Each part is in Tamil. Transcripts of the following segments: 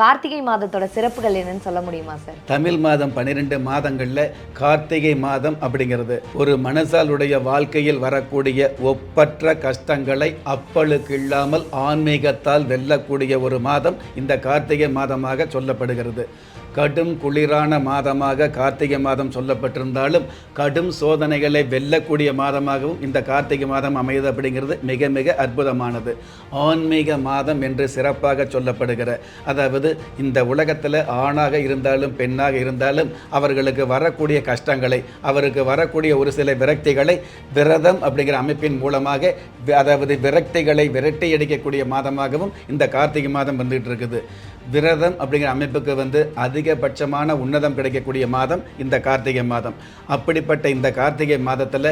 கார்த்திகை மாதத்தோட சிறப்புகள் என்னன்னு சொல்ல முடியுமா சார் தமிழ் மாதம் பன்னிரெண்டு மாதங்களில் கார்த்திகை மாதம் அப்படிங்கிறது. ஒரு மனசாலுடைய வாழ்க்கையில் வரக்கூடிய ஒப்பற்ற கஷ்டங்களை அப்பளுக்கு இல்லாமல் ஆன்மீகத்தால் வெல்லக்கூடிய ஒரு மாதம் இந்த கார்த்திகை மாதமாக சொல்லப்படுகிறது. கடும் குளிரான மாதமாக கார்த்திகை மாதம் சொல்லப்பட்டிருந்தாலும் கடும் சோதனைகளை வெல்லக்கூடிய மாதமாகவும் இந்த கார்த்திகை மாதம் அமையுது அப்படிங்கிறது மிக மிக அற்புதமானது. ஆன்மீக மாதம் என்று சிறப்பாக சொல்லப்படுகிற அதாவது இந்த உலகத்தில் ஆணாக இருந்தாலும் பெண்ணாக இருந்தாலும் அவர்களுக்கு வரக்கூடிய கஷ்டங்களை அவருக்கு வரக்கூடிய ஒரு சில விரக்திகளை விரதம் அப்படிங்கிற அமைப்பின் மூலமாக அதாவது விரக்திகளை விரட்டி அடிக்கக்கூடிய மாதமாகவும் இந்த கார்த்திகை மாதம் வந்துட்டு இருக்குது. விரதம் அப்படிங்கிற அமைப்புக்கு வந்து அதிகபட்சமான உன்னதம் கிடைக்கக்கூடிய மாதம் இந்த கார்த்திகை மாதம். அப்படிப்பட்ட இந்த கார்த்திகை மாதத்தில்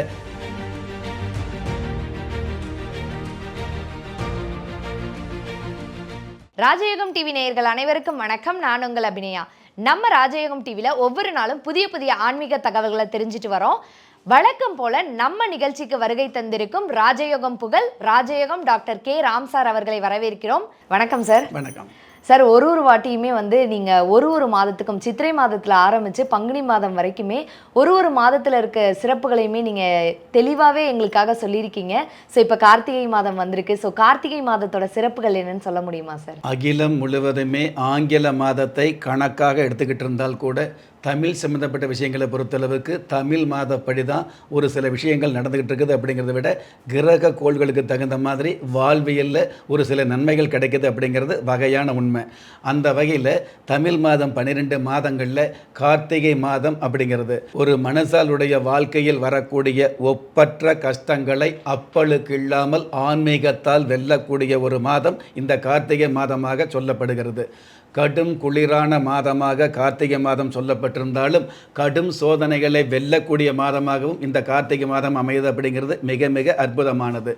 ராஜயோகம் டிவி நேயர்கள் அனைவருக்கும் வணக்கம். நான் உங்கள் அபிநயா. நம்ம ராஜயோகம் டிவியில் ஒவ்வொரு நாளும் புதிய புதிய ஆன்மீக தகவல்களை தெரிஞ்சுட்டு வரோம். வழக்கம் போல நம்ம நிகழ்ச்சிக்கு வருகை தந்திருக்கும் ராஜயோகம் புகழ் ராஜயோகம் டாக்டர் கே ராம் சார் அவர்களை வரவேற்கிறோம். வணக்கம் சார். வணக்கம். சார் ஒரு ஒரு வாட்டியுமே வந்து நீங்கள் ஒரு ஒரு மாதத்துக்கும் சித்திரை மாதத்தில் ஆரம்பித்து பங்குனி மாதம் வரைக்குமே ஒரு ஒரு மாதத்தில் இருக்க சிறப்புகளையுமே நீங்கள் தெளிவாகவே எங்களுக்காக சொல்லியிருக்கீங்க. ஸோ இப்போ கார்த்திகை மாதம் வந்திருக்கு. ஸோ கார்த்திகை மாதத்தோட சிறப்புகள் என்னன்னு சொல்ல முடியுமா சார்? அகிலம் முழுவதுமே ஆங்கில மாதத்தை கணக்காக எடுத்துக்கிட்டு இருந்தால் கூட தமிழ் சம்மந்தப்பட்ட விஷயங்களை பொறுத்தளவுக்கு தமிழ் மாதப்படி தான் ஒரு சில விஷயங்கள் நடந்துக்கிட்டு இருக்குது அப்படிங்கிறத விட கிரக கோள்களுக்கு தகுந்த மாதிரி வாழ்வியலில் ஒரு சில நன்மைகள் கிடைக்குது அப்படிங்கிறது வகையான உண்மை. அந்த வகையில் தமிழ் மாதம் பன்னிரெண்டு மாதங்களில் கார்த்திகை மாதம் அப்படிங்கிறது. ஒரு மனசாலுடைய வாழ்க்கையில் வரக்கூடிய ஒப்பற்ற கஷ்டங்களை அப்பளுக்கு இல்லாமல் ஆன்மீகத்தால் வெல்லக்கூடிய ஒரு மாதம் இந்த கார்த்திகை மாதமாக சொல்லப்படுகிறது. கடும் குளிரான மாதமாக கார்த்திகை மாதம் சொல்லப்பட்டிருந்தாலும் கடும் சோதனைகளை வெல்லக்கூடிய மாதமாகவும் இந்த கார்த்திகை மாதம் அமையுது அப்படிங்கிறது மிக மிக அற்புதமானது.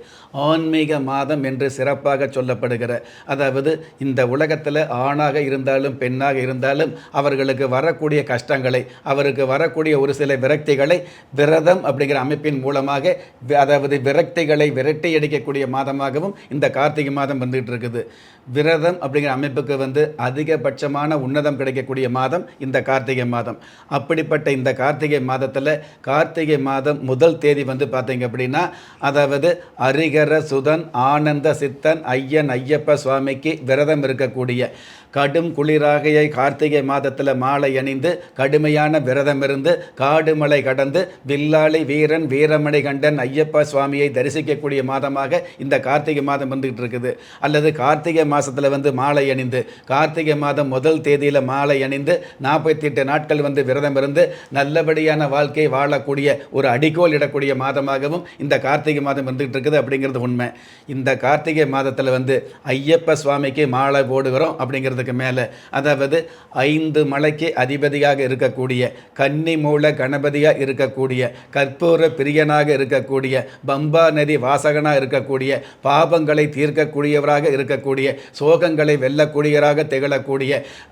ஆன்மீக மாதம் என்று சிறப்பாக சொல்லப்படுகிற அதாவது இந்த உலகத்தில் ஆணாக இருந்தாலும் பெண்ணாக இருந்தாலும் அவர்களுக்கு வரக்கூடிய கஷ்டங்களை அவருக்கு வரக்கூடிய ஒரு சில விரக்திகளை விரதம் அப்படிங்கிற அமைப்பின் மூலமாக அதாவது விரக்திகளை விரட்டி அடிக்கக்கூடிய மாதமாகவும் இந்த கார்த்திகை மாதம் வந்துகிட்டு இருக்குது. விரதம் அப்படிங்கிற அமைப்புக்கு வந்து அதிகபட்சமான உன்னதம் கிடைக்கக்கூடிய மாதம் இந்த கார்த்திகை மாதம். அப்படிப்பட்ட இந்த கார்த்திகை மாதத்தில் கார்த்திகை மாதம் முதல் தேதி வந்து பார்த்தீங்க அப்படின்னா அதாவது அரிகர சுதன் ஆனந்த சித்தன் ஐயன் ஐயப்ப சுவாமிக்கு விரதம் இருக்கக்கூடிய கடும் குளிராகையை கார்த்திகை மாதத்தில் மாலை அணிந்து கடுமையான விரதம் இருந்து காடுமலை கடந்து வில்லாளி வீரன் வீரமணி கண்டன் ஐயப்ப சுவாமியை தரிசிக்கக்கூடிய மாதமாக இந்த கார்த்திகை மாதம் வந்துகிட்டு இருக்குது. அல்லது கார்த்திகை மாதத்தில் வந்து மாலை அணிந்து கார்த்திகை மாதம் முதல் தேதியில் மாலை அணிந்து நாற்பத்தி எட்டு நாட்கள் வந்து விரதம் இருந்து நல்லபடியான வாழ்க்கை வாழக்கூடிய ஒரு அடிக்கோல் இடக்கூடிய மாதமாகவும் இந்த கார்த்திகை மாதம் வந்துகிட்டு இருக்குது அப்படிங்கிறது உண்மை. இந்த கார்த்திகை மாதத்தில் வந்து ஐயப்ப சுவாமிக்கு மாலை போடுகிறோம் அப்படிங்கிறதுக்கு மேலே அதாவது ஐந்து மலைக்கு அதிபதியாக இருக்கக்கூடிய கன்னி மூல கணபதியாக இருக்கக்கூடிய கற்பூர பிரியனாக இருக்கக்கூடிய பம்பா நதி வாசகனாக இருக்கக்கூடிய பாபங்களை தீர்க்கக்கூடியவராக இருக்கக்கூடிய சோகங்களை வெல்லக்கூடியவராக திகழக்கூடிய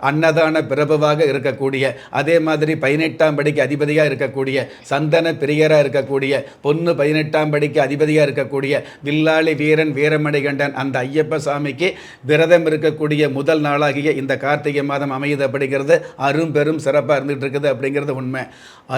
அன்னதான பிரபுவாக இருக்கக்கூடிய அதே மாதிரி பதினெட்டாம் படிக்கு அதிபதியாக இருக்கக்கூடிய சந்தன பிரியராக இருக்கக்கூடிய பொண்ணு பதினெட்டாம் படிக்கு அதிபதியாக இருக்கக்கூடிய வில்லாளி வீரன் வீரமணிகண்டன் அந்த ஐயப்ப சாமிக்கு விரதம் இருக்கக்கூடிய முதல் நாளாகிய இந்த கார்த்திகை மாதம் அமையுது அப்படிங்கிறது அரும்பெரும் சிறப்பாக இருந்துகிட்டு இருக்குது அப்படிங்கிறது உண்மை.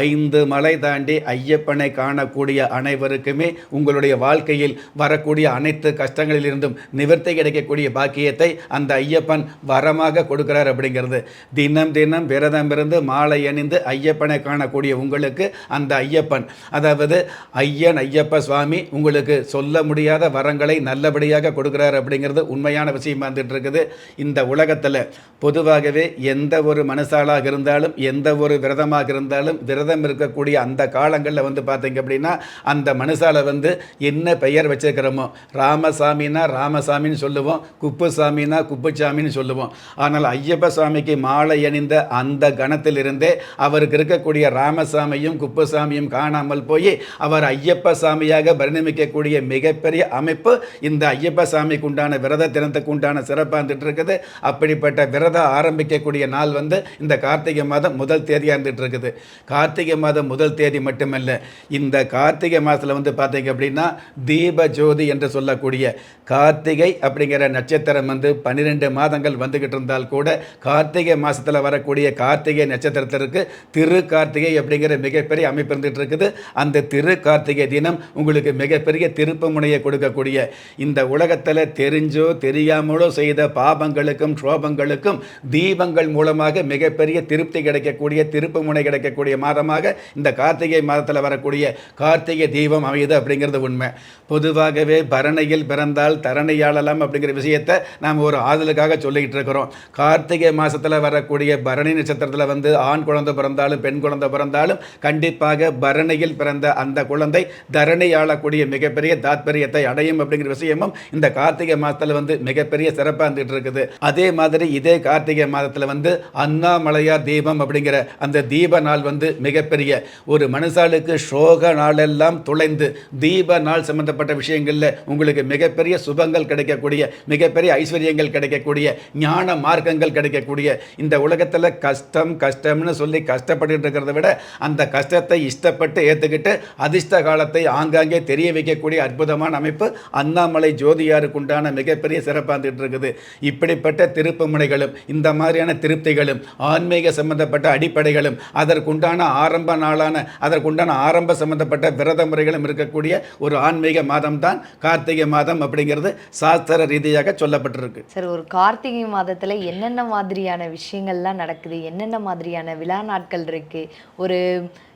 ஐந்து மலை தாண்டி ஐயப்பனை காணக்கூடிய அனைவருக்குமே உங்களுடைய வாழ்க்கையில் வரக்கூடிய அனைத்து கஷ்டங்களிலிருந்தும் நிவர்த்தி கிடைக்கக்கூடிய பாக்கியத்தை அந்த ஐயப்பன் வரமாக கொடுக்கிறார் அப்படிங்கிறது. தினம் தினம் விரதம் இருந்து மாலை அணிந்து ஐயப்பனை காணக்கூடிய உங்களுக்கு அந்த ஐயப்பன். அதாவது ஐயன் ஐயப்ப சுவாமி உங்களுக்கு சொல்ல முடியாத வரங்களை நல்லபடியாக கொடுக்கிறார் அப்படிங்கிறது உண்மையான விஷயமா வந்துட்டு இருக்குது இந்த உலகத்தில் பொதுவாகவே எந்த ஒரு மனசாளாக இருந்தாலும் எந்த ஒரு விரதமாக இருந்தாலும் விரதம் இருக்கக்கூடிய அந்த காலங்களில் வந்து பார்த்தீங்க அப்படின்னா அந்த மனுஷால வந்து என்ன பெயர் வச்சிருக்கிறோமோ ராமசாமினா ராமசாமின்னு சொல்லுவோம் குப்புசாமின்னா குப்புசாமின்னு சொல்லுவோம். ஆனால் ஐயப்ப சுவாமிக்கு மாலை அணிந்த அந்த கணத்திலிருந்தே அவருக்கு இருக்கக்கூடிய ராமசாமியும் குப்புசாமியும் காணாமல் போய் அவர் ஐயப்ப சாமியாக பரிணமிக்கக்கூடிய மிகப்பெரிய அமைப்பு இந்த ஐயப்ப சாமிக்கு உண்டான விரத தினத்துக்கு உண்டான சிறப்பாக இருந்துட்டு இருக்குது அப்படிப்பட்ட விரதம் ஆரம்பிக்கக்கூடிய நாள் வந்து இந்த கார்த்திகை மாதம் முதல் தேதியாக இருந்துட்டு இருக்குது கார்த்திகை மாதம் முதல் தேதி மட்டுமல்ல இந்த கார்த்திகை மாதத்தில் வந்து பார்த்தீங்க அப்படின்னா தீப ஜோதி என்று சொல்லக்கூடிய கார்த்திகை அப்படிங்கிற நட்சத்திரம் வந்து பன்னிரெண்டு மாதங்கள் வந்துக்கிட்டு இருந்தால் கூட கார்த்திகை மாதத்தில் வரக்கூடிய கார்த்திகை நட்சத்திரத்திற்கு திரு கார்த்திகை அப்படிங்கிற மிகப்பெரிய அமைப்பு இருந்துகிட்டு இருக்குது. அந்த திரு கார்த்திகை தினம் உங்களுக்கு மிகப்பெரிய திருப்பு முனையை கொடுக்கக்கூடிய. இந்த உலகத்தில் தெரிஞ்சோ தெரியாமலோ செய்த பாபங்களுக்கும் சோபங்களுக்கும் தீபங்கள் மூலமாக மிகப்பெரிய திருப்தி கிடைக்கக்கூடிய திருப்பு முனை கிடைக்கக்கூடிய மாதமாக இந்த கார்த்திகை மாதத்தில் வரக்கூடிய கார்த்திகை தீபம் அமையுது அப்படிங்கிறது உண்மை. பொதுவாகவே பரணையில் பிறந்தால் தரணையாளலாம் அப்படிங்கிற விஷயத்தை நாம் ஒரு ஆதலுக்காக சொல்லிக்கிட்டு இருக்கிறோம். கார்த்திகை மாதத்தில் வரக்கூடிய பரணி நட்சத்திரத்தில் வந்து ஆண் குழந்தை பிறந்தாலும் பெண் குழந்தை பிறந்தாலும் கண்டிப்பாக பரணியில் பிறந்த அந்த குழந்தை தரணை ஆளக்கூடிய மிகப்பெரிய தாத்பரியத்தை அடையும் அப்படிங்கிற விஷயமும் இந்த கார்த்திகை மாதத்தில் வந்து மிகப்பெரிய சிறப்பாக இருந்துகிட்டு இருக்குது. அதே மாதிரி இதே கார்த்திகை மாதத்தில் வந்து அண்ணாமலையார் தீபம் அப்படிங்கிற அந்த தீப நாள் வந்து மிகப்பெரிய ஒரு மனுஷாளுக்கு சோக நாளெல்லாம் துளைந்து தீப நாள் சம்பந்தப்பட்ட விஷயங்களில் உங்களுக்கு மிகப்பெரிய சுபங்கள் கிடைக்கக்கூடிய மிகப்பெரிய ஐஸ்வர்யங்கள் கிடைக்கக்கூடிய ஞான மார்க்கங்கள் கிடைக்கக்கூடிய இந்த உலகத்தில் கஷ்டம் கஷ்டம்னு சொல்லி கஷ்டப்பட்டு இருக்கிறத விட அந்த கஷ்டத்தை இஷ்டப்பட்டு ஏற்றுக்கிட்டு அதிர்ஷ்ட காலத்தை ஆங்காங்கே தெரிய வைக்கக்கூடிய அற்புதமான அமைப்பு அண்ணாமலை ஜோதியாருக்கு உண்டான மிகப்பெரிய சிறப்பாக இருக்குது. இப்படிப்பட்ட திருப்பு முனைகளும் இந்த மாதிரியான திருப்திகளும் ஆன்மீக சம்பந்தப்பட்ட அடிப்படைகளும் அதற்குண்டான ஆரம்ப நாளான அதற்குண்டான ஆரம்ப சம்பந்தப்பட்ட விரத முறைகளும் இருக்கக்கூடிய ஒரு ஆன்மீக மாதம் தான் கார்த்திகை மாதம் அப்படிங்கிறது சாஸ்திர ரீதியாக சொல்லப்பட்டிருக்கு. சார் ஒரு கார்த்திகை மாதத்தில் என்னென்ன மாதிரியான விஷயங்கள்லாம் நடக்குது? என்னென்ன மாதிரியான விழா நாட்கள் இருக்கு? ஒரு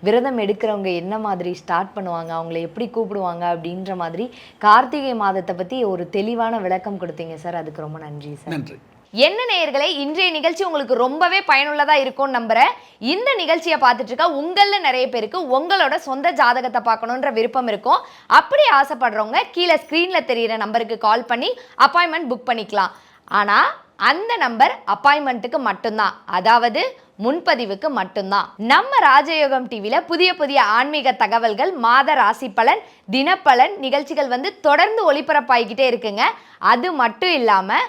விரதம் எடுக்கிறவங்க என்ன மாதிரி ஸ்டார்ட் பண்ணுவாங்க? அவங்கள எப்படி கூப்பிடுவாங்க? அப்படின்ற மாதிரி கார்த்திகை மாதத்தை பத்தி ஒரு தெளிவான விளக்கம் கொடுத்தீங்க சார். அதுக்கு ரொம்ப நன்றி சார். நன்றி. என்ன நேயர்களே இன்றைய நிகழ்ச்சி உங்களுக்கு ரொம்பவே பயனுள்ளதா இருக்கும்னு நம்புறேன். இந்த நிகழ்ச்சியை பார்த்துட்டு இருக்க உங்கள நிறைய பேருக்கு உங்களோட சொந்த ஜாதகத்தை பார்க்கணுன்ற விருப்பம் இருக்கும். அப்படி ஆசைப்படுறவங்க கீழே ஸ்க்ரீன்ல தெரியிற நம்பருக்கு கால் பண்ணி அப்பாயின்மெண்ட் புக் பண்ணிக்கலாம். ஆனா அந்த நம்பர் அப்பாயின்மெண்ட்டுக்கு மட்டும்தான். அதாவது முன்பதிவுக்கு மட்டும்தான். நம்ம ராஜயோகம் டிவியில புதிய புதிய ஆன்மீக தகவல்கள் மாத ராசி பலன் தினப்பலன் நிகழ்ச்சிகள் வந்து தொடர்ந்து ஒளிபரப்பாகிக்கிட்டே இருக்குங்க. அது மட்டும் இல்லாமல்